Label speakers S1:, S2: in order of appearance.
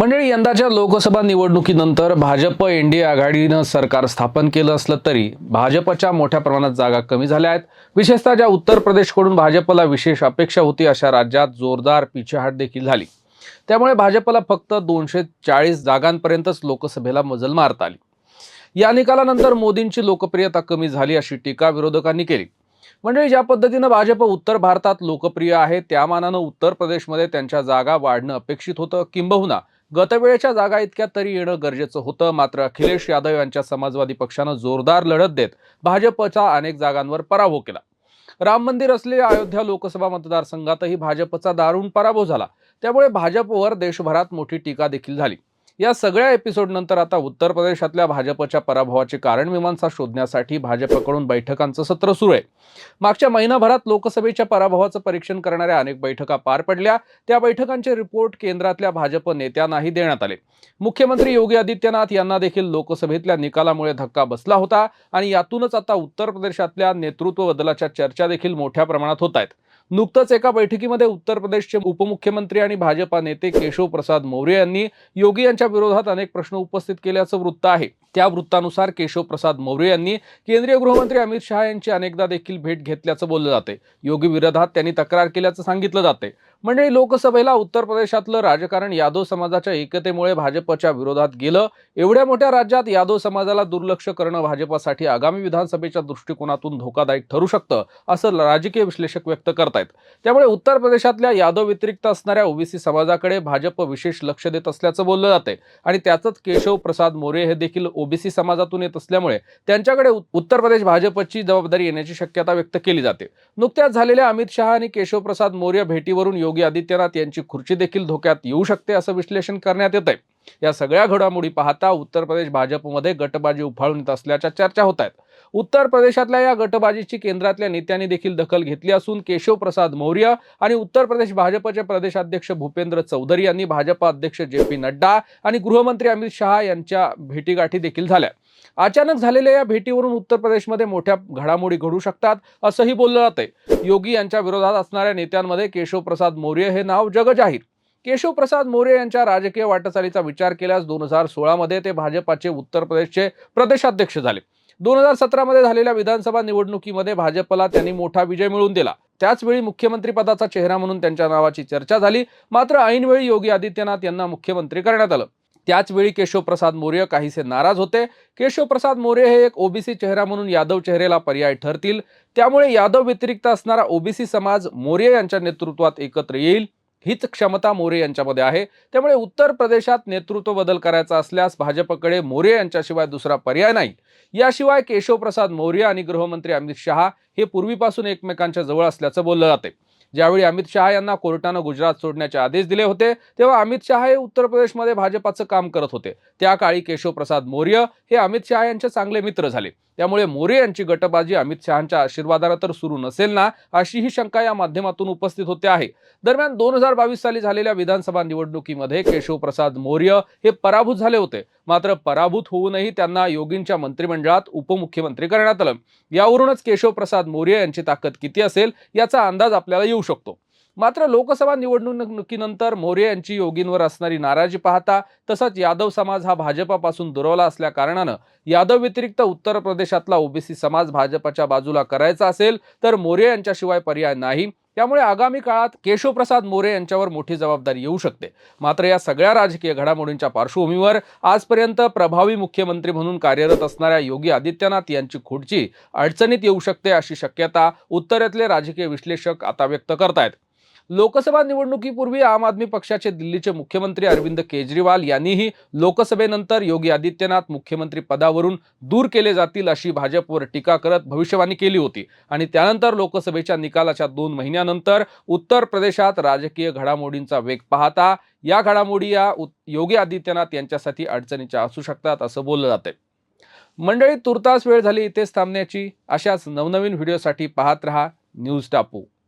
S1: मंडळी यंदाच्या लोकसभा निवडणुकीनंतर भाजप एनडीए आघाडीनं सरकार स्थापन केलं असलं तरी भाजपच्या मोठ्या प्रमाणात जागा कमी झाल्या आहेत. विशेषतः ज्या उत्तर प्रदेशकडून भाजपला विशेष अपेक्षा होती अशा राज्यात जोरदार पिछेहाट देखील झाली. त्यामुळे भाजपला फक्त दोनशे चाळीस जागांपर्यंतच लोकसभेला मजल मारता आली. या निकालानंतर मोदींची लोकप्रियता कमी झाली अशी टीका विरोधकांनी केली. मंडळी ज्या पद्धतीनं भाजप उत्तर भारतात लोकप्रिय आहे त्या मानानं उत्तर प्रदेशमध्ये त्यांच्या जागा वाढणं अपेक्षित होतं. किंबहुना गतवेळेच्या जागा इतक्या तरी येणं गरजेचं होतं. मात्र अखिलेश यादव यांच्या समाजवादी पक्षानं जोरदार लढत देत भाजपचा अनेक जागांवर पराभव केला. राम मंदिर असलेल्या अयोध्या लोकसभा मतदारसंघातही भाजपचा दारुण पराभव झाला. त्यामुळे भाजपवर देशभरात मोठी टीका देखील झाली. या सगळ्या एपिसोड नंतर आता उत्तर प्रदेशातल्या भाजपच्या पराभवाचे कारण मीमांसा शोधण्यासाठी भाजपकडून बैठकांचं सत्र सुरू आहे. मागच्या महिनाभरात लोकसभेच्या पराभवाचं परीक्षण करणाऱ्या अनेक बैठका पार पडल्या. त्या बैठकांचे रिपोर्ट केंद्रातल्या भाजप नेत्यांनाही देण्यात आले. मुख्यमंत्री योगी आदित्यनाथ यांना देखील लोकसभेतल्या निकालामुळे धक्का बसला होता आणि यातूनच आता उत्तर प्रदेशातल्या नेतृत्व बदलाच्या चर्चा देखील मोठ्या प्रमाणात होत आहेत. नुकतंच एका बैठकीमध्ये उत्तर प्रदेशचे उपमुख्यमंत्री आणि भाजपा नेते केशव प्रसाद मौर्य यांनी योगी यांच्या विरोधात अनेक प्रश्न उपस्थित केल्याचं वृत्त आहे. त्या वृत्तानुसार केशव प्रसाद मौर्य यांनी केंद्रीय गृहमंत्री अमित शहा यांची अनेकदा देखील भेट घेतल्याचं बोललं जाते. योगी विरोधात त्यांनी तक्रार केल्याचं सांगितलं जाते. मंडळी लोकसभेला उत्तर प्रदेशातलं राजकारण यादव समाजाच्या एकतेमुळे भाजपच्या विरोधात गेलं. एवढ्या मोठ्या राज्यात यादव समाजाला दुर्लक्ष करणं भाजपासाठी आगामी विधानसभेच्या दृष्टिकोनातून धोकादायक ठरू शकतं असं राजकीय विश्लेषक व्यक्त करतायत. त्यामुळे उत्तर प्रदेशातल्या यादव व्यतिरिक्त असणाऱ्या ओबीसी समाजाकडे भाजप विशेष लक्ष देत असल्याचं बोललं जाते. आणि त्यातच केशव प्रसाद मोरे हे देखील ओबीसी समाजातून येत असल्यामुळे त्यांच्याकडे उत्तर प्रदेश भाजपची जबाबदारी येण्याची शक्यता व्यक्त केली जाते. नुकत्याच झालेल्या अमित शहा आणि केशवप्रसाद मौर्य भेटीवरून योगी आदित्यनाथ यांची खुर्ची देखील धोक्यात येऊ शकते असं विश्लेषण करण्यात येत आहे या सगळ्या घडामोडी पाहता उत्तर प्रदेश भाजपमध्ये गटबाजी उफाळून येत असल्याच्या चर्चा होत आहेत. उत्तर प्रदेशातल्या या गटबाजीची केंद्रातल्या नेत्यांनी देखील दखल घेतली असून केशव प्रसाद मौर्य आणि उत्तर प्रदेश भाजपचे प्रदेशाध्यक्ष भूपेंद्र चौधरी यांनी भाजपा अध्यक्ष जे पी नड्डा आणि गृहमंत्री अमित शहा यांच्या भेटीगाठी देखील झाल्या. अचानक झालेल्या या भेटीवरून उत्तर प्रदेशमध्ये मोठ्या घडामोडी घडू शकतात असंही बोललं जातंय. योगी यांच्या विरोधात असणाऱ्या नेत्यांमध्ये केशव प्रसाद मौर्य हे नाव जगजाहीर केशव प्रसाद मौर्य यांच्या राजकीय वाटचालीचा विचार केल्यास दोन हजार सोळामध्ये ते भाजपाचे उत्तर प्रदेशचे प्रदेशाध्यक्ष झाले. दोन हजार सतरामध्ये झालेल्या विधानसभा निवडणुकीमध्ये भाजपला त्यांनी मोठा विजय मिळवून दिला. त्याचवेळी मुख्यमंत्री पदाचा चेहरा म्हणून त्यांच्या नावाची चर्चा झाली. मात्र ऐनवेळी योगी आदित्यनाथ यांना मुख्यमंत्री करण्यात आलं. त्याचवेळी केशवप्रसाद मौर्य काहीसे नाराज होते. केशवप्रसाद मौर्य हे एक ओबीसी चेहरा म्हणून यादव चेहऱ्याला पर्याय ठरतील. त्यामुळे यादव व्यतिरिक्त असणारा ओबीसी समाज मौर्य यांच्या नेतृत्वात एकत्र येईल. हीच क्षमता मोरे यांच्यामध्ये आहे. त्यामुळे उत्तर प्रदेशात नेतृत्व बदल करायचा असल्यास भाजपकडे मोरे यांच्याशिवाय दुसरा पर्याय नाही. याशिवाय केशवप्रसाद मौर्य आणि गृहमंत्री अमित शहा हे पूर्वीपासून एकमेकांच्या जवळ असल्याचं बोललं जाते. ज्यावेळी अमित शहा यांना कोर्टानं गुजरात सोडण्याचे आदेश दिले होते तेव्हा अमित शहा हे उत्तर प्रदेशमध्ये भाजपाचं काम करत होते. त्या काळी केशवप्रसाद मौर्य हे अमित शहा यांचे चांगले मित्र झाले. त्यामुळे मोरे यांची गटबाजी अमित शहांच्या आशीर्वादाला तर सुरू नसेल ना अशी ही शंका या माध्यमातून उपस्थित होते आहे. दरम्यान दोन हजार बावीस साली झालेल्या विधानसभा निवडणुकीमध्ये केशवप्रसाद मौर्य हे पराभूत झाले होते. मात्र पराभूत होऊनही त्यांना योगींच्या मंत्रिमंडळात उपमुख्यमंत्री करण्यात आलं. यावरूनच केशवप्रसाद मौर्य यांची ताकद किती असेल याचा अंदाज आपल्याला येऊ शकतो. मात्र लोकसभा निवडणुकीनंतर मोरे यांची योगींवर असणारी नाराजी पाहता तसंच यादव समाज हा भाजपापासून दुरावला असल्या कारणानं यादव व्यतिरिक्त उत्तर प्रदेशातला ओबीसी समाज भाजपच्या बाजूला करायचा असेल तर मोरे यांच्याशिवाय पर्याय नाही. त्यामुळे आगामी काळात केशवप्रसाद मोरे यांच्यावर मोठी जबाबदारी येऊ शकते. मात्र या सगळ्या राजकीय घडामोडींच्या पार्श्वभूमीवर आजपर्यंत प्रभावी मुख्यमंत्री म्हणून कार्यरत असणाऱ्या योगी आदित्यनाथ यांची खुर्ची अडचणीत येऊ शकते अशी शक्यता उत्तरेतले राजकीय विश्लेषक आता व्यक्त करतायत. लोकसभा निवडणुकीपूर्वी आम आदमी पक्षाचे दिल्लीचे मुख्यमंत्री अरविंद केजरीवाल यांनीही लोकसभेनंतर योगी आदित्यनाथ मुख्यमंत्री पदावरून दूर केले जातील अशी भाजपवर टीका करत भविष्यवाणी केली होती. आणि त्यानंतर लोकसभेच्या निकालाच्या दोन महिन्यानंतर उत्तर प्रदेशात राजकीय घडामोडींचा वेग पाहता या घडामोडी या योगी आदित्यनाथ यांच्यासाठी अडचणीच्या असू शकतात असं बोललं जाते मंडळी तुर्तास वेळ झाली इथेच थांबण्याची. अशाच नवनवीन व्हिडिओसाठी पाहत रहा न्यूज टापू.